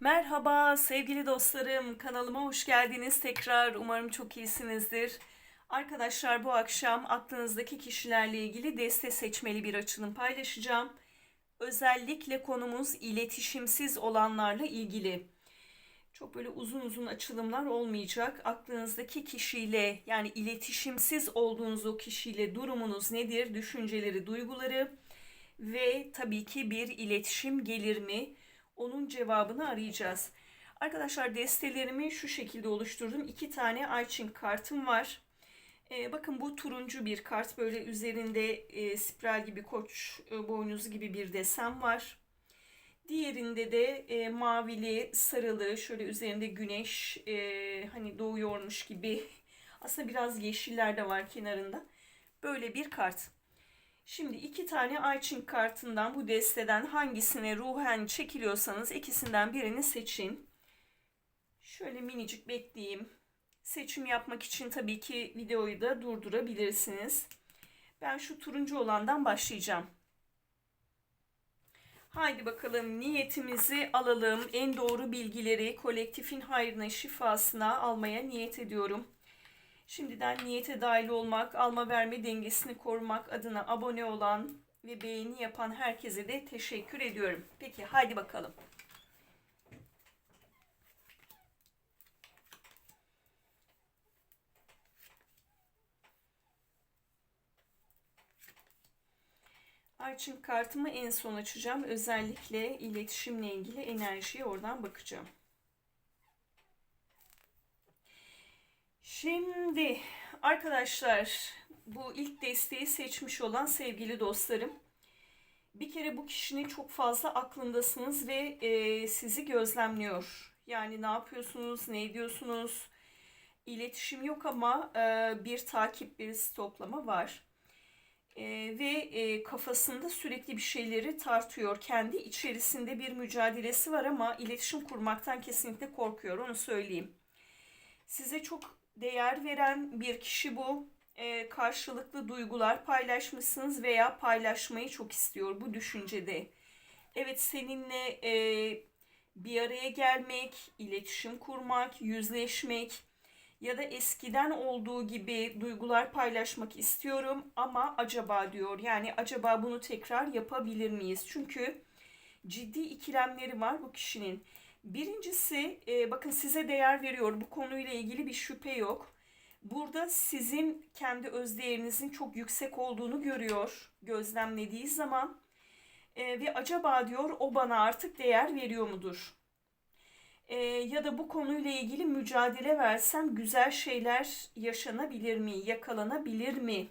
Merhaba sevgili dostlarım, kanalıma hoş geldiniz tekrar. Umarım çok iyisinizdir. Arkadaşlar bu akşam aklınızdaki kişilerle ilgili deste seçmeli bir açılım paylaşacağım. Özellikle konumuz iletişimsiz olanlarla ilgili. Çok böyle uzun uzun açılımlar olmayacak. Aklınızdaki kişiyle yani iletişimsiz olduğunuz o kişiyle durumunuz nedir? Düşünceleri, duyguları ve tabii ki bir iletişim gelir mi? Onun cevabını arayacağız. Arkadaşlar destelerimi şu şekilde oluşturdum. İki tane Ayçin kartım var. Ee, bakın bu turuncu bir kart. Böyle üzerinde e, spiral gibi koç e, boynuzu gibi bir desen var. Diğerinde de e, mavili, sarılı, şöyle üzerinde güneş e, hani doğuyormuş gibi. Aslında biraz yeşiller de var kenarında. Böyle bir kart. Şimdi iki tane Ayçin kartından bu desteden hangisine ruhen çekiliyorsanız ikisinden birini seçin. Şöyle minicik bekleyeyim. Seçim yapmak için tabii ki videoyu da durdurabilirsiniz. Ben şu turuncu olandan başlayacağım. Haydi bakalım niyetimizi alalım. En doğru bilgileri kolektifin hayrına şifasına almaya niyet ediyorum. Şimdiden niyete dahil olmak, alma verme dengesini korumak adına abone olan ve beğeni yapan herkese de teşekkür ediyorum. Peki haydi bakalım. Arçın kartımı en son açacağım. Özellikle iletişimle ilgili enerjiye oradan bakacağım. Şimdi arkadaşlar bu ilk desteği seçmiş olan sevgili dostlarım. Bir kere bu kişinin çok fazla aklındasınız ve e, sizi gözlemliyor. Yani ne yapıyorsunuz, ne ediyorsunuz? İletişim yok ama e, bir takip, bir stoplama var. E, ve e, kafasında sürekli bir şeyleri tartıyor. Kendi içerisinde bir mücadelesi var ama iletişim kurmaktan kesinlikle korkuyor, onu söyleyeyim. Size çok değer veren bir kişi bu. E, karşılıklı duygular paylaşmışsınız veya paylaşmayı çok istiyor bu düşüncede. Evet seninle e, bir araya gelmek, iletişim kurmak, yüzleşmek ya da eskiden olduğu gibi duygular paylaşmak istiyorum ama acaba diyor. Yani acaba bunu tekrar yapabilir miyiz? Çünkü ciddi ikilemleri var bu kişinin. Birincisi e, bakın size değer veriyor. Bu konuyla ilgili bir şüphe yok. Burada sizin kendi özdeğerinizin çok yüksek olduğunu görüyor gözlemlediği zaman. E, ve acaba diyor o bana artık değer veriyor mudur? E, ya da bu konuyla ilgili mücadele versem güzel şeyler yaşanabilir mi? Yakalanabilir mi?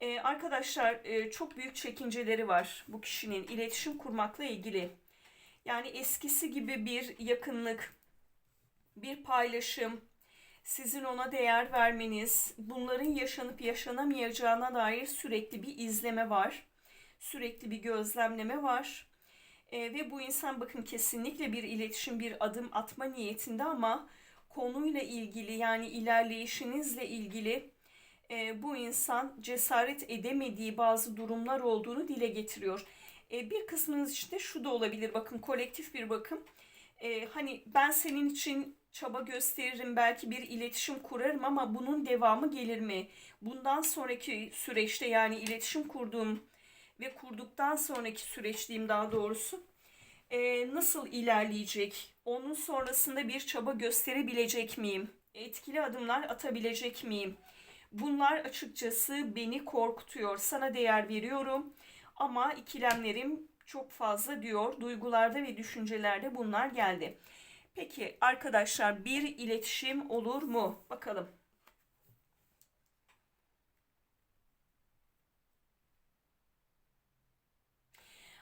E, arkadaşlar e, çok büyük çekinceleri var bu kişinin iletişim kurmakla ilgili. Yani eskisi gibi bir yakınlık, bir paylaşım, sizin ona değer vermeniz, bunların yaşanıp yaşanamayacağına dair sürekli bir izleme var. Sürekli bir gözlemleme var. E, ve bu insan bakın kesinlikle bir iletişim, bir adım atma niyetinde ama konuyla ilgili yani ilerleyişinizle ilgili e, bu insan cesaret edemediği bazı durumlar olduğunu dile getiriyor. E, bir kısmınız de şu da olabilir. Bakın kolektif bir bakım. E, hani ben senin için çaba gösteririm, belki bir iletişim kurarım ama bunun devamı gelir mi? Bundan sonraki süreçte yani iletişim kurduğum ve kurduktan sonraki süreç daha doğrusu e, nasıl ilerleyecek? Onun sonrasında bir çaba gösterebilecek miyim? Etkili adımlar atabilecek miyim? Bunlar açıkçası beni korkutuyor. Sana değer veriyorum ama ikilemlerim çok fazla diyor. Duygularda ve düşüncelerde bunlar geldi. Peki arkadaşlar bir iletişim olur mu? Bakalım.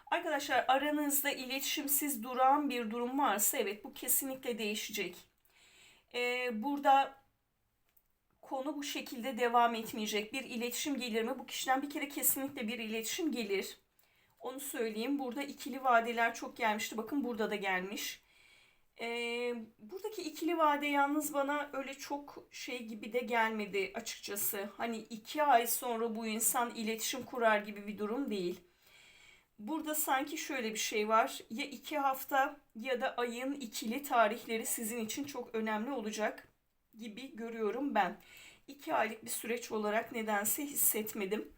Arkadaşlar aranızda iletişimsiz duran bir durum varsa evet bu kesinlikle değişecek. Ee, burada konu bu şekilde devam etmeyecek. Bir iletişim gelir mi? Bu kişiden bir kere kesinlikle bir iletişim gelir. Onu söyleyeyim. Burada ikili vadeler çok gelmişti. Bakın burada da gelmiş. Ee, buradaki ikili vade yalnız bana öyle çok şey gibi de gelmedi açıkçası. Hani iki ay sonra bu insan iletişim kurar gibi bir durum değil. Burada sanki şöyle bir şey var. Ya iki hafta ya da ayın ikili tarihleri sizin için çok önemli olacak gibi görüyorum ben. İki aylık bir süreç olarak nedense hissetmedim.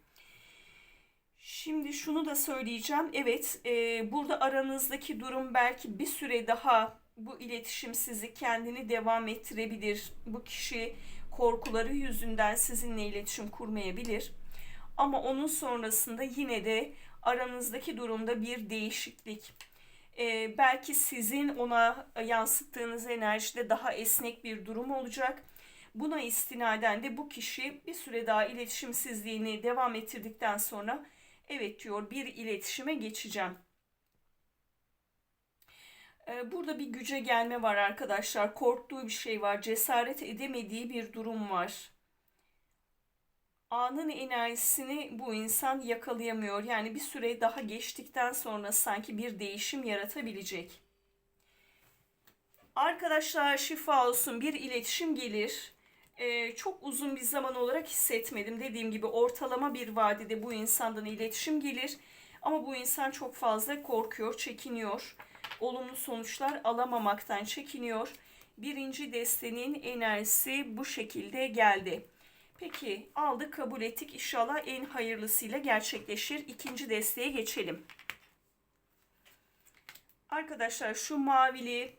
Şimdi şunu da söyleyeceğim. Evet, e, burada aranızdaki durum belki bir süre daha bu iletişim sizi kendini devam ettirebilir. Bu kişi korkuları yüzünden sizinle iletişim kurmayabilir. Ama onun sonrasında yine de aranızdaki durumda bir değişiklik. E, belki sizin ona yansıttığınız enerjide daha esnek bir durum olacak. Buna istinaden de bu kişi bir süre daha iletişimsizliğini devam ettirdikten sonra evet diyor bir iletişime geçeceğim. Ee, Burada bir güce gelme var arkadaşlar. Korktuğu bir şey var. Cesaret edemediği bir durum var. Anın enerjisini bu insan yakalayamıyor. Yani bir süre daha geçtikten sonra sanki bir değişim yaratabilecek. Arkadaşlar şifa olsun bir iletişim gelir. Ee, çok uzun bir zaman olarak hissetmedim. Dediğim gibi ortalama bir vadede bu insandan iletişim gelir. Ama bu insan çok fazla korkuyor, çekiniyor. Olumlu sonuçlar alamamaktan çekiniyor. Birinci destenin enerjisi bu şekilde geldi. Peki aldık kabul ettik. İnşallah en hayırlısıyla gerçekleşir. İkinci desteğe geçelim. Arkadaşlar şu mavili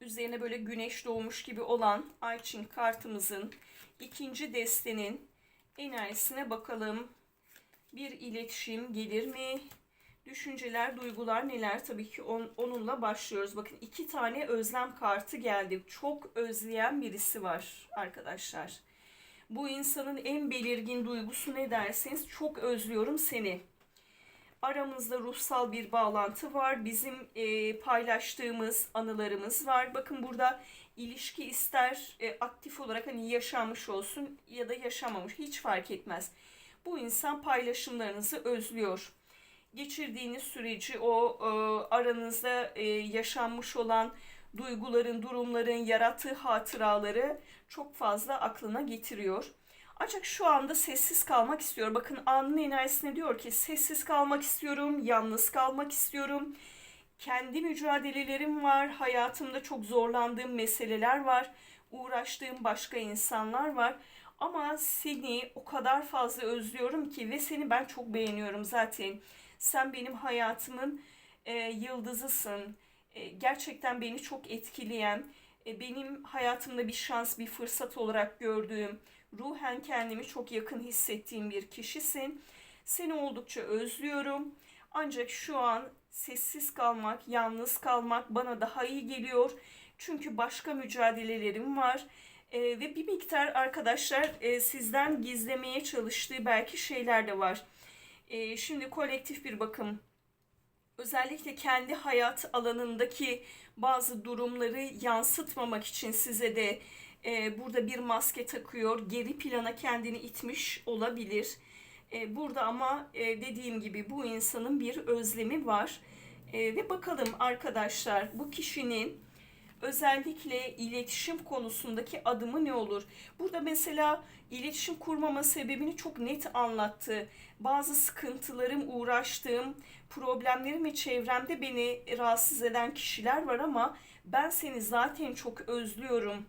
üzerine böyle güneş doğmuş gibi olan Ayçin kartımızın ikinci destenin enerjisine bakalım. Bir iletişim gelir mi? Düşünceler, duygular neler? Tabii ki on, onunla başlıyoruz. Bakın iki tane özlem kartı geldi. Çok özleyen birisi var arkadaşlar. Bu insanın en belirgin duygusu ne derseniz çok özlüyorum seni. Aramızda ruhsal bir bağlantı var. Bizim e, paylaştığımız anılarımız var. Bakın burada ilişki ister e, aktif olarak hani yaşanmış olsun ya da yaşamamış hiç fark etmez. Bu insan paylaşımlarınızı özlüyor. Geçirdiğiniz süreci o e, aranızda e, yaşanmış olan duyguların, durumların yarattığı hatıraları çok fazla aklına getiriyor. Ancak şu anda sessiz kalmak istiyor. Bakın anın enerjisine diyor ki sessiz kalmak istiyorum, yalnız kalmak istiyorum. Kendi mücadelelerim var, hayatımda çok zorlandığım meseleler var, uğraştığım başka insanlar var. Ama seni o kadar fazla özlüyorum ki ve seni ben çok beğeniyorum zaten. Sen benim hayatımın e, yıldızısın. E, gerçekten beni çok etkileyen, benim hayatımda bir şans, bir fırsat olarak gördüğüm, ruhen kendimi çok yakın hissettiğim bir kişisin. Seni oldukça özlüyorum. Ancak şu an sessiz kalmak, yalnız kalmak bana daha iyi geliyor. Çünkü başka mücadelelerim var. E, ve bir miktar arkadaşlar e, sizden gizlemeye çalıştığı belki şeyler de var. E, şimdi kolektif bir bakım özellikle kendi hayat alanındaki bazı durumları yansıtmamak için size de e, burada bir maske takıyor. Geri plana kendini itmiş olabilir. E, burada ama e, dediğim gibi bu insanın bir özlemi var. E, ve bakalım arkadaşlar bu kişinin özellikle iletişim konusundaki adımı ne olur? Burada mesela iletişim kurmama sebebini çok net anlattı. Bazı sıkıntılarım, uğraştığım, problemlerim ve çevremde beni rahatsız eden kişiler var ama ben seni zaten çok özlüyorum.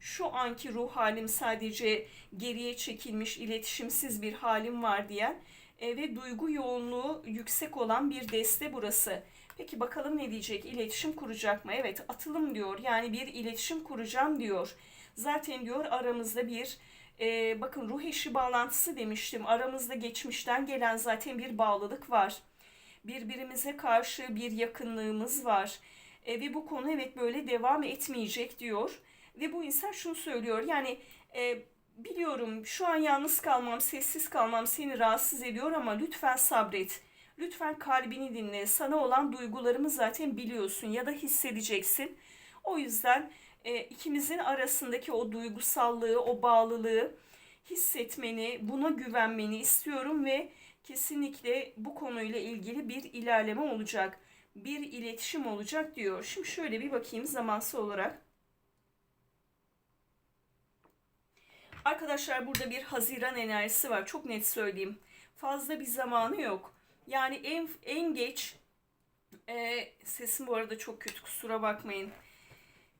Şu anki ruh halim sadece geriye çekilmiş, iletişimsiz bir halim var diyen e, ve duygu yoğunluğu yüksek olan bir deste burası. Peki bakalım ne diyecek? İletişim kuracak mı? Evet atılım diyor. Yani bir iletişim kuracağım diyor. Zaten diyor aramızda bir e, bakın ruh eşi bağlantısı demiştim. Aramızda geçmişten gelen zaten bir bağlılık var. Birbirimize karşı bir yakınlığımız var. E, ve bu konu evet böyle devam etmeyecek diyor. Ve bu insan şunu söylüyor. Yani e, biliyorum şu an yalnız kalmam, sessiz kalmam seni rahatsız ediyor ama lütfen sabret. Lütfen kalbini dinle. Sana olan duygularımı zaten biliyorsun ya da hissedeceksin. O yüzden e, ikimizin arasındaki o duygusallığı, o bağlılığı hissetmeni, buna güvenmeni istiyorum ve kesinlikle bu konuyla ilgili bir ilerleme olacak. Bir iletişim olacak diyor. Şimdi şöyle bir bakayım zamansal olarak. Arkadaşlar burada bir Haziran enerjisi var. Çok net söyleyeyim. Fazla bir zamanı yok. Yani en en geç e, sesim bu arada çok kötü kusura bakmayın.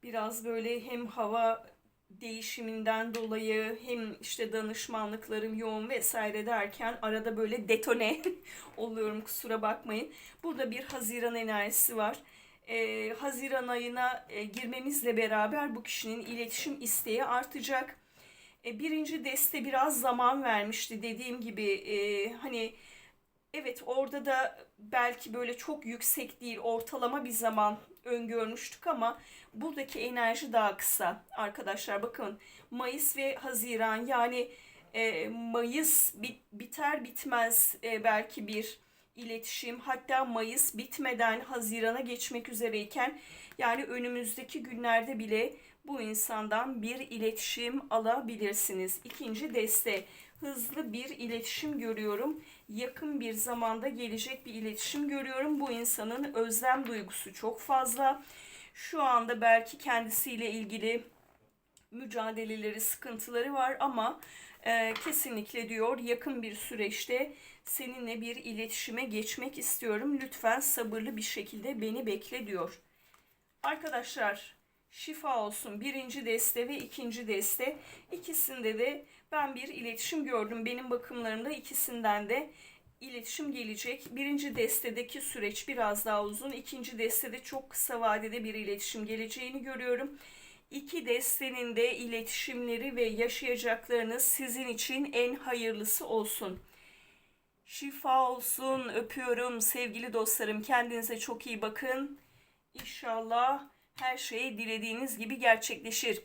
Biraz böyle hem hava değişiminden dolayı hem işte danışmanlıklarım yoğun vesaire derken arada böyle detone oluyorum kusura bakmayın. Burada bir Haziran enerjisi var. Ee, Haziran ayına e, girmemizle beraber bu kişinin iletişim isteği artacak. E, birinci deste biraz zaman vermişti dediğim gibi e, hani evet orada da belki böyle çok yüksek değil ortalama bir zaman öngörmüştük ama buradaki enerji daha kısa arkadaşlar bakın Mayıs ve Haziran yani e, Mayıs bit, biter bitmez e, belki bir iletişim hatta Mayıs bitmeden Haziran'a geçmek üzereyken yani önümüzdeki günlerde bile bu insandan bir iletişim alabilirsiniz. İkinci deste hızlı bir iletişim görüyorum. Yakın bir zamanda gelecek bir iletişim görüyorum. Bu insanın özlem duygusu çok fazla. Şu anda belki kendisiyle ilgili mücadeleleri, sıkıntıları var ama e, kesinlikle diyor yakın bir süreçte seninle bir iletişime geçmek istiyorum. Lütfen sabırlı bir şekilde beni bekle diyor. Arkadaşlar şifa olsun birinci deste ve ikinci deste ikisinde de ben bir iletişim gördüm. Benim bakımlarımda ikisinden de iletişim gelecek. Birinci destedeki süreç biraz daha uzun. İkinci destede çok kısa vadede bir iletişim geleceğini görüyorum. İki destenin de iletişimleri ve yaşayacaklarınız sizin için en hayırlısı olsun. Şifa olsun. Öpüyorum sevgili dostlarım. Kendinize çok iyi bakın. İnşallah her şey dilediğiniz gibi gerçekleşir.